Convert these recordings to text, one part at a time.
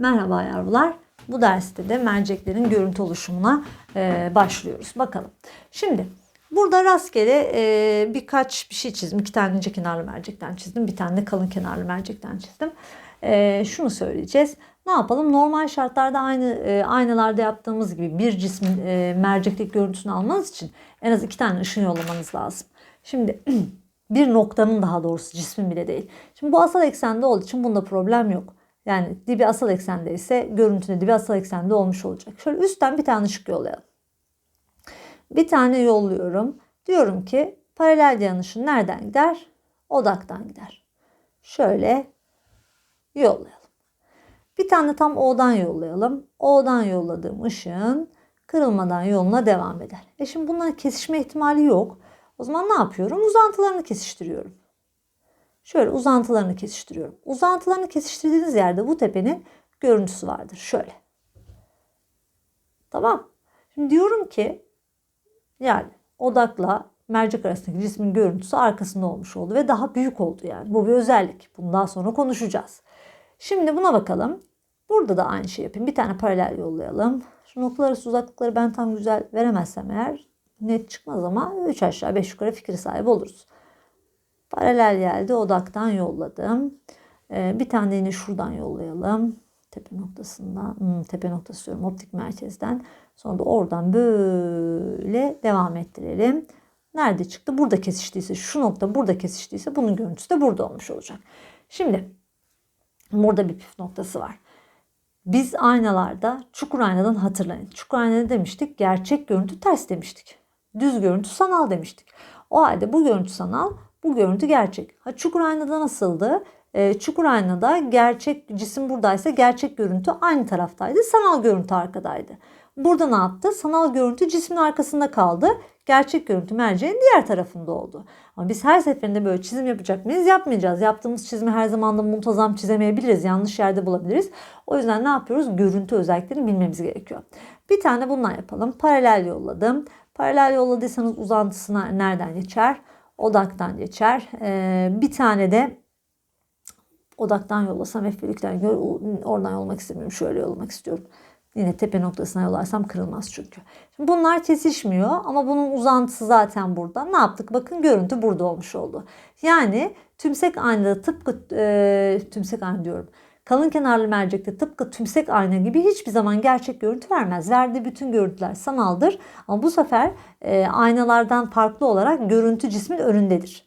Merhaba yavrular. Bu derste de merceklerin görüntü oluşumuna e, başlıyoruz. Bakalım. Şimdi burada rastgele e, birkaç bir şey çizdim. İki tane ince kenarlı mercekten çizdim. Bir tane de kalın kenarlı mercekten çizdim. E, şunu söyleyeceğiz. Ne yapalım? Normal şartlarda aynı e, aynalarda yaptığımız gibi bir cismin e, mercekteki görüntüsünü almanız için en az iki tane ışın yollamanız lazım. Şimdi bir noktanın daha doğrusu cismin bile değil. Şimdi bu asal eksende olduğu için bunda problem yok. Yani dibi asal eksende ise görüntünün dibi asal eksende olmuş olacak. Şöyle üstten bir tane ışık yollayalım. Bir tane yolluyorum. Diyorum ki paralel yanışın nereden gider? Odaktan gider. Şöyle yollayalım. Bir tane tam O'dan yollayalım. O'dan yolladığım ışığın kırılmadan yoluna devam eder. E şimdi bunların kesişme ihtimali yok. O zaman ne yapıyorum? Uzantılarını kesiştiriyorum. Şöyle uzantılarını kesiştiriyorum. Uzantılarını kesiştirdiğiniz yerde bu tepenin görüntüsü vardır. Şöyle. Tamam. Şimdi diyorum ki yani odakla mercek arasındaki cismin görüntüsü arkasında olmuş oldu ve daha büyük oldu yani. Bu bir özellik. Bunu daha sonra konuşacağız. Şimdi buna bakalım. Burada da aynı şey yapayım. Bir tane paralel yollayalım. Şu noktalar arası uzaklıkları ben tam güzel veremezsem eğer net çıkmaz ama 3 aşağı 5 yukarı fikri sahibi oluruz. Paralel geldi odaktan yolladım. Ee, bir tane yine şuradan yollayalım. Tepe noktasından, hmm, tepe noktası diyorum optik merkezden. Sonra da oradan böyle devam ettirelim. Nerede çıktı? Burada kesiştiyse, şu nokta burada kesiştiyse bunun görüntüsü de burada olmuş olacak. Şimdi burada bir püf noktası var. Biz aynalarda çukur aynadan hatırlayın. Çukur aynada demiştik gerçek görüntü ters demiştik. Düz görüntü sanal demiştik. O halde bu görüntü sanal, bu görüntü gerçek. Ha çukur aynada nasıldı? E, çukur aynada gerçek cisim buradaysa gerçek görüntü aynı taraftaydı. Sanal görüntü arkadaydı. Burada ne yaptı? Sanal görüntü cismin arkasında kaldı. Gerçek görüntü merceğin diğer tarafında oldu. Ama biz her seferinde böyle çizim yapacak mıyız? Yapmayacağız. Yaptığımız çizimi her zaman da muntazam çizemeyebiliriz. Yanlış yerde bulabiliriz. O yüzden ne yapıyoruz? Görüntü özelliklerini bilmemiz gerekiyor. Bir tane bundan yapalım. Paralel yolladım. Paralel yolladıysanız uzantısına nereden geçer? Odaktan geçer. Ee, bir tane de odaktan yollasam F1'likten oradan yollamak istemiyorum. Şöyle yollamak istiyorum. Yine tepe noktasına yollarsam kırılmaz çünkü. Şimdi bunlar kesişmiyor ama bunun uzantısı zaten burada. Ne yaptık? Bakın görüntü burada olmuş oldu. Yani tümsek aynada tıpkı e, tümsek ayna diyorum. Kalın kenarlı mercekte tıpkı tümsek ayna gibi hiçbir zaman gerçek görüntü vermez. Verdiği bütün görüntüler sanaldır. Ama bu sefer e, aynalardan farklı olarak görüntü cismin önündedir.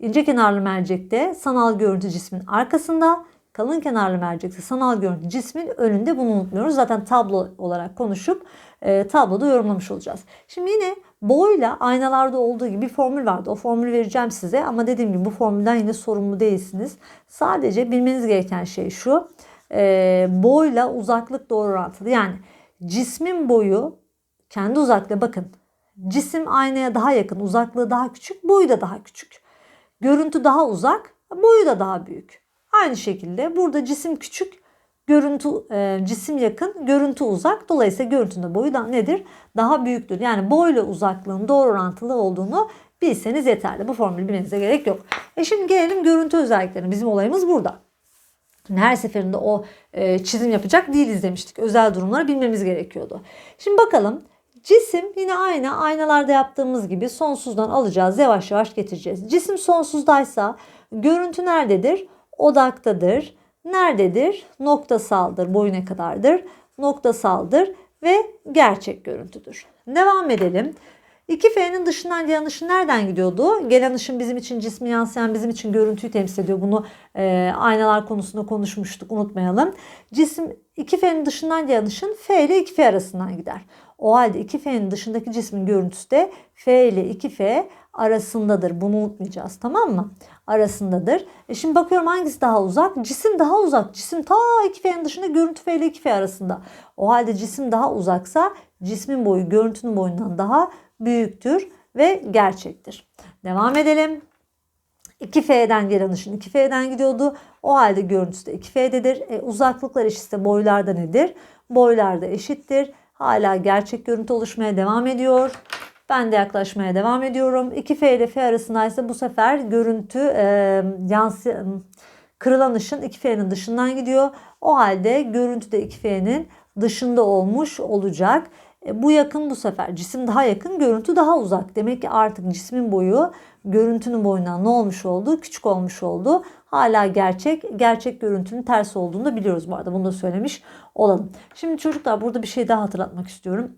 İnce kenarlı mercekte sanal görüntü cismin arkasında, kalın kenarlı mercekte sanal görüntü cismin önünde bunu unutmuyoruz. Zaten tablo olarak konuşup e, tabloda yorumlamış olacağız. Şimdi yine boyla aynalarda olduğu gibi bir formül vardı. O formülü vereceğim size ama dediğim gibi bu formülden yine sorumlu değilsiniz. Sadece bilmeniz gereken şey şu. E, boyla uzaklık doğru orantılı. Yani cismin boyu kendi uzaklığı bakın. Cisim aynaya daha yakın, uzaklığı daha küçük, boyu da daha küçük. Görüntü daha uzak, boyu da daha büyük. Aynı şekilde burada cisim küçük, görüntü e, cisim yakın, görüntü uzak. Dolayısıyla görüntünün boyu da nedir? Daha büyüktür. Yani boyla uzaklığın doğru orantılı olduğunu bilseniz yeterli. Bu formülü bilmenize gerek yok. E şimdi gelelim görüntü özelliklerine. Bizim olayımız burada. Her seferinde o e, çizim yapacak değiliz demiştik. Özel durumları bilmemiz gerekiyordu. Şimdi bakalım Cisim yine aynı aynalarda yaptığımız gibi sonsuzdan alacağız. Yavaş yavaş getireceğiz. Cisim sonsuzdaysa görüntü nerededir? Odaktadır. Nerededir? Noktasaldır. Boyu ne kadardır? Noktasaldır ve gerçek görüntüdür. Devam edelim. 2F'nin dışından gelen ışın nereden gidiyordu? Gelen ışın bizim için cismi yansıyan bizim için görüntüyü temsil ediyor. Bunu e, aynalar konusunda konuşmuştuk unutmayalım. Cisim 2F'nin dışından gelen ışın F ile 2F arasından gider. O halde 2F'nin dışındaki cismin görüntüsü de F ile 2F arasındadır. Bunu unutmayacağız tamam mı? Arasındadır. E şimdi bakıyorum hangisi daha uzak? Cisim daha uzak. Cisim ta 2F'nin dışında görüntü F ile 2F arasında. O halde cisim daha uzaksa cismin boyu görüntünün boyundan daha büyüktür ve gerçektir. Devam edelim. 2F'den gelen ışın 2F'den gidiyordu. O halde görüntüsü de 2F'dedir. E, uzaklıklar eşitse boylar da nedir? Boylar da eşittir. Hala gerçek görüntü oluşmaya devam ediyor. Ben de yaklaşmaya devam ediyorum. 2F ile F arasındaysa bu sefer görüntü e, yansı Kırılan ışın 2F'nin dışından gidiyor. O halde görüntü de 2F'nin dışında olmuş olacak. E, bu yakın bu sefer. Cisim daha yakın, görüntü daha uzak. Demek ki artık cismin boyu görüntünün boyundan ne olmuş oldu? Küçük olmuş oldu. Hala gerçek. Gerçek görüntünün ters olduğunu da biliyoruz bu arada. Bunu da söylemiş olalım. Şimdi çocuklar burada bir şey daha hatırlatmak istiyorum.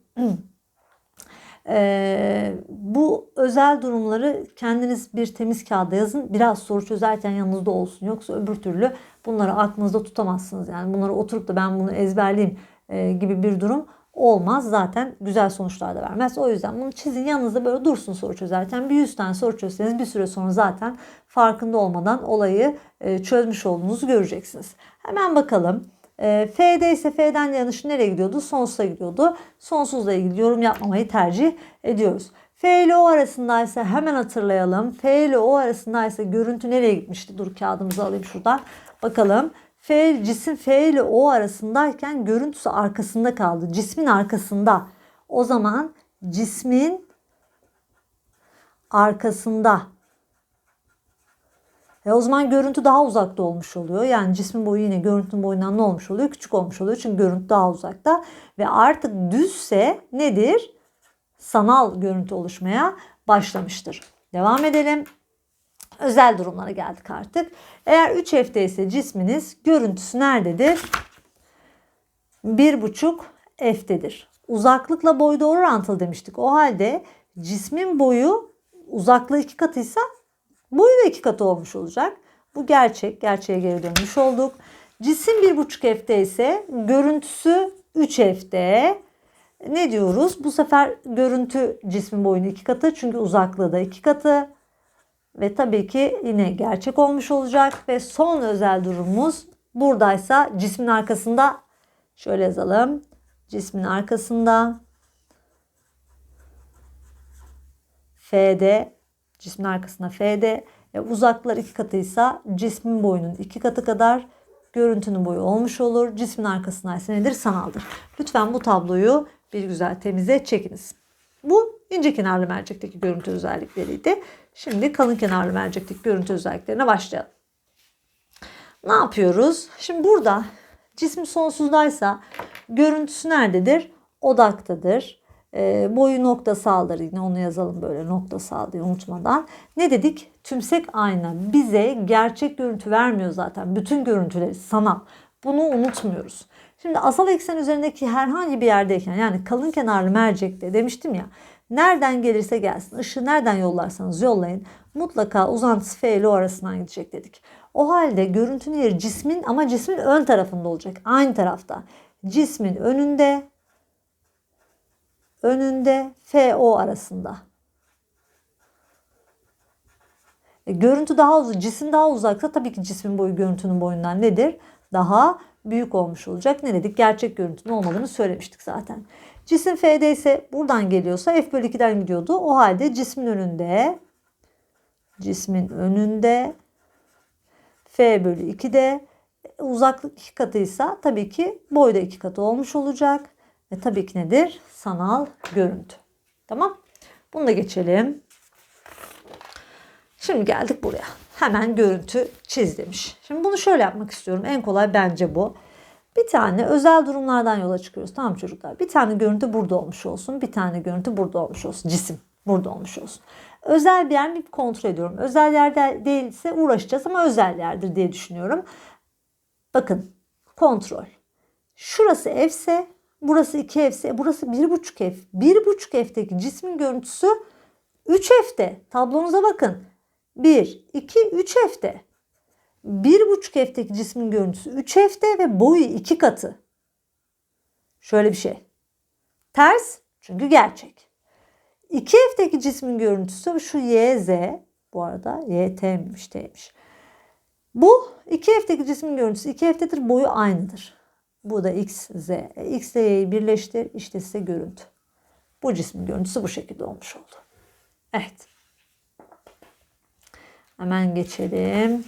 Ee, bu özel durumları kendiniz bir temiz kağıda yazın. Biraz soru çözerken yanınızda olsun. Yoksa öbür türlü bunları aklınızda tutamazsınız. Yani bunları oturup da ben bunu ezberleyeyim e, gibi bir durum olmaz. Zaten güzel sonuçlar da vermez. O yüzden bunu çizin yanınızda böyle dursun soru çözerken. Bir 100 tane soru çözseniz bir süre sonra zaten farkında olmadan olayı e, çözmüş olduğunuzu göreceksiniz. Hemen bakalım. E, F'de ise F'den yanışı nereye gidiyordu? Sonsuza gidiyordu. Sonsuzla ilgili yorum yapmamayı tercih ediyoruz. F ile O arasındaysa hemen hatırlayalım. F ile O arasındaysa görüntü nereye gitmişti? Dur kağıdımızı alayım şuradan. Bakalım. F, cisim F ile O arasındayken görüntüsü arkasında kaldı. Cismin arkasında. O zaman cismin arkasında. E o zaman görüntü daha uzakta olmuş oluyor. Yani cismin boyu yine görüntünün boyundan ne olmuş oluyor? Küçük olmuş oluyor. Çünkü görüntü daha uzakta. Ve artık düzse nedir? Sanal görüntü oluşmaya başlamıştır. Devam edelim. Özel durumlara geldik artık. Eğer 3F'de ise cisminiz görüntüsü nerededir? 1,5 F'tedir. Uzaklıkla boy doğru orantılı demiştik. O halde cismin boyu uzaklığı iki katıysa boyu da iki katı olmuş olacak. Bu gerçek. Gerçeğe geri dönmüş olduk. Cisim 1,5 F'de ise görüntüsü 3 F'de. Ne diyoruz? Bu sefer görüntü cismin boyunun iki katı. Çünkü uzaklığı da iki katı. Ve tabii ki yine gerçek olmuş olacak. Ve son özel durumumuz buradaysa cismin arkasında şöyle yazalım. Cismin arkasında F'de cismin arkasında F'de e, uzaklar iki katıysa cismin boyunun iki katı kadar görüntünün boyu olmuş olur. Cismin arkasında ise nedir? Sanaldır. Lütfen bu tabloyu bir güzel temize çekiniz. Bu ince kenarlı mercekteki görüntü özellikleriydi. Şimdi kalın kenarlı mercekteki görüntü özelliklerine başlayalım. Ne yapıyoruz? Şimdi burada cism sonsuzdaysa görüntüsü nerededir? Odaktadır. E, boyu noktasaldır yine onu yazalım böyle noktasal diye unutmadan. Ne dedik? Tümsek ayna bize gerçek görüntü vermiyor zaten. Bütün görüntüleri sanal. Bunu unutmuyoruz. Şimdi asal eksen üzerindeki herhangi bir yerdeyken yani kalın kenarlı mercekte demiştim ya nereden gelirse gelsin ışığı nereden yollarsanız yollayın mutlaka uzantısı F ile O arasından gidecek dedik. O halde görüntünün yeri cismin ama cismin ön tarafında olacak. Aynı tarafta. Cismin önünde önünde FO arasında. E, görüntü daha uzak, cisim daha uzaksa tabii ki cismin boyu görüntünün boyundan nedir? Daha büyük olmuş olacak. Ne dedik? Gerçek görüntünün olmadığını söylemiştik zaten. Cisim F'de ise buradan geliyorsa F bölü 2'den gidiyordu. O halde cismin önünde cismin önünde F bölü 2'de uzaklık iki katıysa tabii ki boy da iki katı olmuş olacak. Ve tabii ki nedir? Sanal görüntü. Tamam. Bunu da geçelim. Şimdi geldik buraya. Hemen görüntü çiz demiş. Şimdi bunu şöyle yapmak istiyorum. En kolay bence bu. Bir tane özel durumlardan yola çıkıyoruz. Tamam çocuklar. Bir tane görüntü burada olmuş olsun. Bir tane görüntü burada olmuş olsun. Cisim burada olmuş olsun. Özel bir yer mi kontrol ediyorum. Özel yerde değilse uğraşacağız ama özel yerdir diye düşünüyorum. Bakın kontrol. Şurası evse burası 2 evse burası 1,5 ev. 1,5 evdeki cismin görüntüsü 3 evde. Tablonuza bakın. 1, 2, 3 F'de. 1,5 F'deki cismin görüntüsü 3 F'de ve boyu 2 katı. Şöyle bir şey. Ters çünkü gerçek. 2 F'deki cismin görüntüsü şu Y, Z. Bu arada Y, T'miş. Bu 2 F'deki cismin görüntüsü 2 F'dedir. Boyu aynıdır. Bu da X, Z. X ile Y'yi birleştir. İşte size görüntü. Bu cismin görüntüsü bu şekilde olmuş oldu. Evet. Hemen geçelim.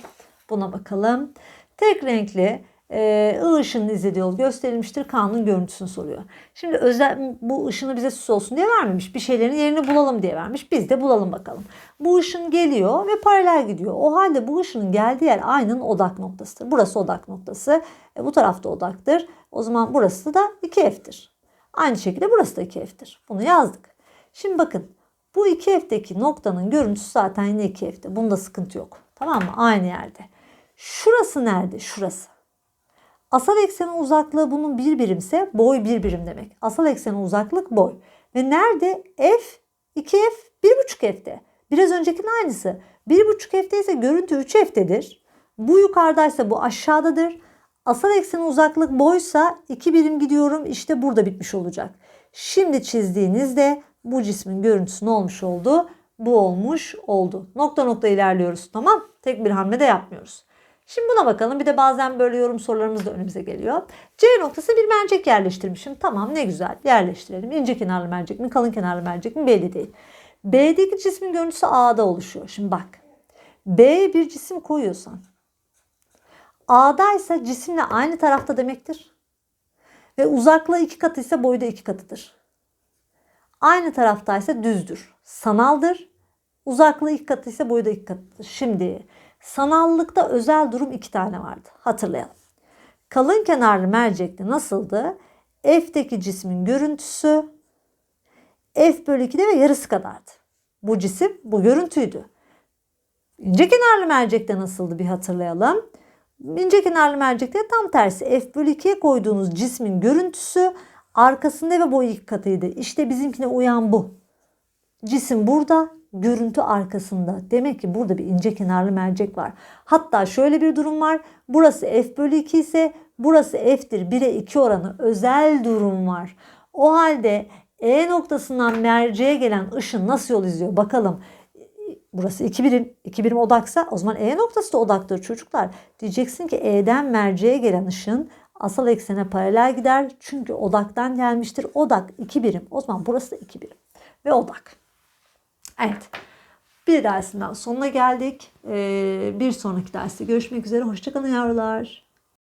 Buna bakalım. Tek renkli e, I izlediği yol gösterilmiştir. K'nın görüntüsünü soruyor. Şimdi özel bu ışını bize süs olsun diye vermemiş. Bir şeylerin yerini bulalım diye vermiş. Biz de bulalım bakalım. Bu ışın geliyor ve paralel gidiyor. O halde bu ışının geldiği yer aynın odak noktasıdır. Burası odak noktası. E, bu tarafta odaktır. O zaman burası da 2F'tir. Aynı şekilde burası da 2F'tir. Bunu yazdık. Şimdi bakın bu 2F'deki noktanın görüntüsü zaten yine 2F'te. Bunda sıkıntı yok. Tamam mı? Aynı yerde. Şurası nerede? Şurası. Asal eksenin uzaklığı bunun bir birimse boy bir birim demek. Asal eksenin uzaklık boy. Ve nerede? F 2F 1,5F'te. Biraz öncekinin aynısı. 1,5F'te ise görüntü 3F'tedir. Bu yukarıdaysa bu aşağıdadır. Asal eksenin uzaklık boysa 2 birim gidiyorum. İşte burada bitmiş olacak. Şimdi çizdiğinizde bu cismin görüntüsü ne olmuş oldu? Bu olmuş oldu. Nokta nokta ilerliyoruz tamam. Tek bir hamle de yapmıyoruz. Şimdi buna bakalım. Bir de bazen böyle yorum sorularımız da önümüze geliyor. C noktası bir mercek yerleştirmişim. Tamam ne güzel yerleştirelim. İnce kenarlı mercek mi kalın kenarlı mercek mi belli değil. B'deki cismin görüntüsü A'da oluşuyor. Şimdi bak. B'ye bir cisim koyuyorsan A'da ise cisimle aynı tarafta demektir. Ve uzaklığı iki katı ise boyu da iki katıdır. Aynı taraftaysa düzdür. Sanaldır. Uzaklığı iki katı ise boyu da iki katıdır. Şimdi sanallıkta özel durum iki tane vardı. Hatırlayalım. Kalın kenarlı mercekte nasıldı? F'deki cismin görüntüsü F bölü 2'de ve yarısı kadardı. Bu cisim bu görüntüydü. İnce kenarlı mercekte nasıldı bir hatırlayalım. İnce kenarlı mercekte tam tersi F bölü 2'ye koyduğunuz cismin görüntüsü arkasında ve boyu iki katıydı. İşte bizimkine uyan bu. Cisim burada, görüntü arkasında. Demek ki burada bir ince kenarlı mercek var. Hatta şöyle bir durum var. Burası F bölü 2 ise burası F'tir. 1'e 2 oranı özel durum var. O halde E noktasından merceğe gelen ışın nasıl yol izliyor? Bakalım. Burası 2 birim, 2 birim odaksa o zaman E noktası da odaktır çocuklar. Diyeceksin ki E'den merceğe gelen ışın asal eksene paralel gider. Çünkü odaktan gelmiştir. Odak 2 birim. O zaman burası da 2 birim. Ve odak. Evet. Bir dersinden sonuna geldik. Ee, bir sonraki derste görüşmek üzere. Hoşçakalın yavrular.